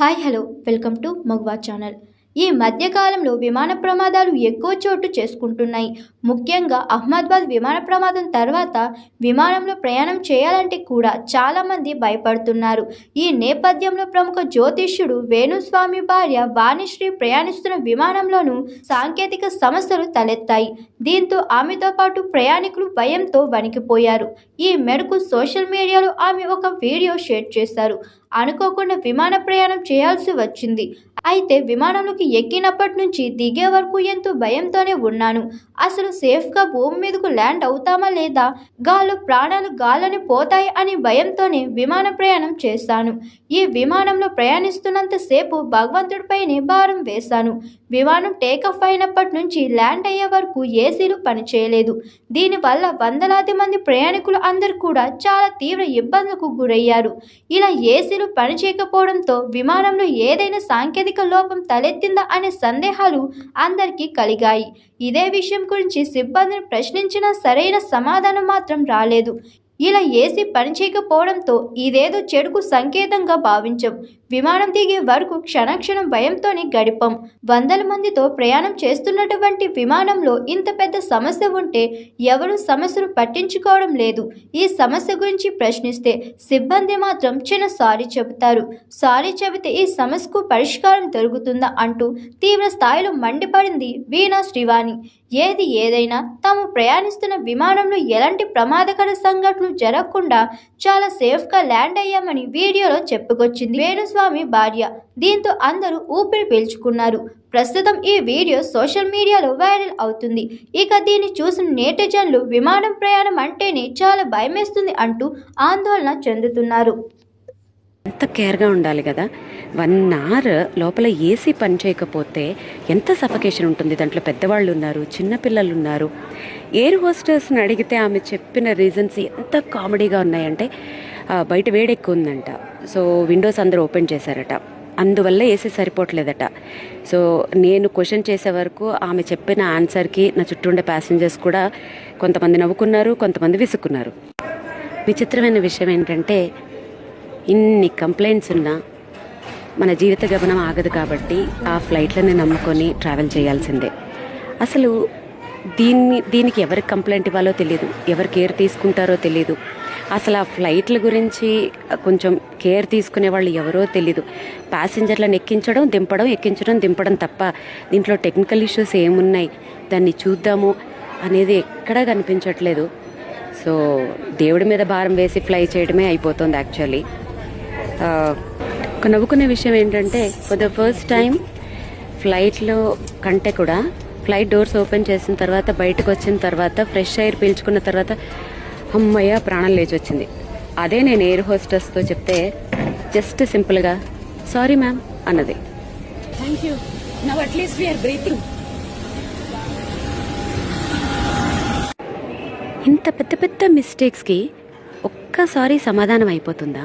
Hi hello welcome to Maguva channel. ఈ మధ్యకాలంలో విమాన ప్రమాదాలు ఎక్కువ చోటు చేసుకుంటున్నాయి. ముఖ్యంగా అహ్మదాబాద్ విమాన ప్రమాదం తర్వాత విమానంలో ప్రయాణం చేయాలంటే కూడా చాలామంది భయపడుతున్నారు. ఈ నేపథ్యంలో ప్రముఖ జ్యోతిష్యుడు వేణుస్వామి భార్య వాణిశ్రీ ప్రయాణిస్తున్న విమానంలోనూ సాంకేతిక సమస్యలు తలెత్తాయి. దీంతో ఆమెతో పాటు ప్రయాణికులు భయంతో వణికిపోయారు. ఈ మేరకు సోషల్ మీడియాలో ఆమె ఒక వీడియో షేర్ చేశారు. అనుకోకుండా విమాన ప్రయాణం చేయాల్సి వచ్చింది. అయితే విమానంలోకి ఎక్కినప్పటి నుంచి దిగే వరకు ఎంతో భయంతోనే ఉన్నాను. అసలు సేఫ్గా భూమి మీదకు ల్యాండ్ అవుతామా లేదా? గాలు ప్రాణాలు గాలని పోతాయి అని భయంతోనే విమాన ప్రయాణం చేశాను. ఈ విమానంలో ప్రయాణిస్తున్నంతసేపు భగవంతుడిపైనే భారం వేశాను. విమానం టేకఫ్ అయినప్పటి నుంచి ల్యాండ్ అయ్యే వరకు ఏసీలు పనిచేయలేదు. దీనివల్ల వందలాది మంది ప్రయాణికులు అందరూ కూడా చాలా తీవ్ర ఇబ్బందులకు గురయ్యారు. ఇలా ఏసీ ఏసీలు పనిచేయకపోవడంతో విమానంలో ఏదైనా సాంకేతిక లోపం తలెత్తిందా అనే సందేహాలు అందరికీ కలిగాయి. ఇదే విషయం గురించి సిబ్బందిని ప్రశ్నించినా సరైన సమాధానం మాత్రం రాలేదు. ఇలా ఏసీ పనిచేయకపోవడంతో ఇదేదో చెడుకు సంకేతంగా భావించాం. విమానం దిగే వరకు క్షణక్షణం భయంతోనే గడిపాం. వందల మందితో ప్రయాణం చేస్తున్నటువంటి విమానంలో ఇంత పెద్ద సమస్య ఉంటే ఎవరు సమస్యను పట్టించుకోవడం లేదు. ఈ సమస్య గురించి ప్రశ్నిస్తే సిబ్బంది మాత్రం చిన్న సారీ చెబుతారు. సారీ చెబితే ఈ సమస్యకు పరిష్కారం దొరుకుతుందా అంటూ తీవ్ర స్థాయిలో మండిపడింది వీణా శ్రీవాణి. ఏది ఏదైనా తాము ప్రయాణిస్తున్న విమానంలో ఎలాంటి ప్రమాదకర సంఘటనలు జరగకుండా చాలా సేఫ్గా ల్యాండ్ అయ్యామని వీడియోలో చెప్పుకొచ్చింది వేణుస్వామి భార్య. దీంతో అందరూ ఊపిరి పీల్చుకున్నారు. ప్రస్తుతం ఈ వీడియో సోషల్ మీడియాలో వైరల్ అవుతుంది. ఇక దీన్ని చూసిన నేటిజన్లు విమానం ప్రయాణం అంటేనే చాలా భయమేస్తుంది అంటూ ఆందోళన చెందుతున్నారు. ఎంత కేర్గా ఉండాలి కదా. వన్ అవర్ లోపల ఏసీ పని చేయకపోతే ఎంత సఫకేషన్ ఉంటుంది? దాంట్లో పెద్దవాళ్ళు ఉన్నారు చిన్నపిల్లలు ఉన్నారు ఎయిర్ హోస్టర్స్ని అడిగితే ఆమె చెప్పిన రీజన్స్ ఎంత కామెడీగా ఉన్నాయంటే బయట వేడి ఎక్కువ ఉందంట సో విండోస్ అందరూ ఓపెన్ చేశారట. అందువల్ల ఏసీ సరిపోవట్లేదట. సో నేను క్వశ్చన్ చేసే వరకు ఆమె చెప్పిన ఆన్సర్కి నా చుట్టూ ఉండే ప్యాసింజర్స్ కూడా కొంతమంది నవ్వుకున్నారు కొంతమంది విసుక్కున్నారు. విచిత్రమైన విషయం ఏంటంటే ఇన్ని కంప్లైంట్స్ ఉన్నా మన జీవిత గమనం ఆగదు కాబట్టి ఆ ఫ్లైట్లని నమ్ముకొని ట్రావెల్ చేయాల్సిందే. అసలు దీన్ని దీనికి ఎవరికి కంప్లైంట్ ఇవ్వాలో తెలియదు ఎవరు కేర్ తీసుకుంటారో తెలియదు అసలు ఆ ఫ్లైట్ల గురించి కొంచెం కేర్ తీసుకునే వాళ్ళు ఎవరో తెలీదు. ప్యాసింజర్లను ఎక్కించడం దింపడం ఎక్కించడం దింపడం తప్ప దీంట్లో టెక్నికల్ ఇష్యూస్ ఏమున్నాయి? దాన్ని చూద్దాము అనేది ఎక్కడా కనిపించట్లేదు. సో దేవుడి మీద భారం వేసి ఫ్లై చేయడమే అయిపోతుంది యాక్చువల్లీ ఒక నవ్వుకునే విషయం ఏంటంటే ఫర్ ద ఫస్ట్ టైం ఫ్లైట్లో కంటే కూడా ఫ్లైట్ డోర్స్ ఓపెన్ చేసిన తర్వాత బయటకు వచ్చిన తర్వాత ఫ్రెష్ ఎయిర్ పీల్చుకున్న తర్వాత అమ్మయ్య ప్రాణం లేచి వచ్చింది అదే నేను ఎయిర్ హోస్టెస్తో చెప్తే జస్ట్ సింపుల్గా సారీ మ్యామ్ అన్నది. We are breathing. ఇంత పెద్ద పెద్ద మిస్టేక్స్కి ఒక్కసారి సమాధానం అయిపోతుందా?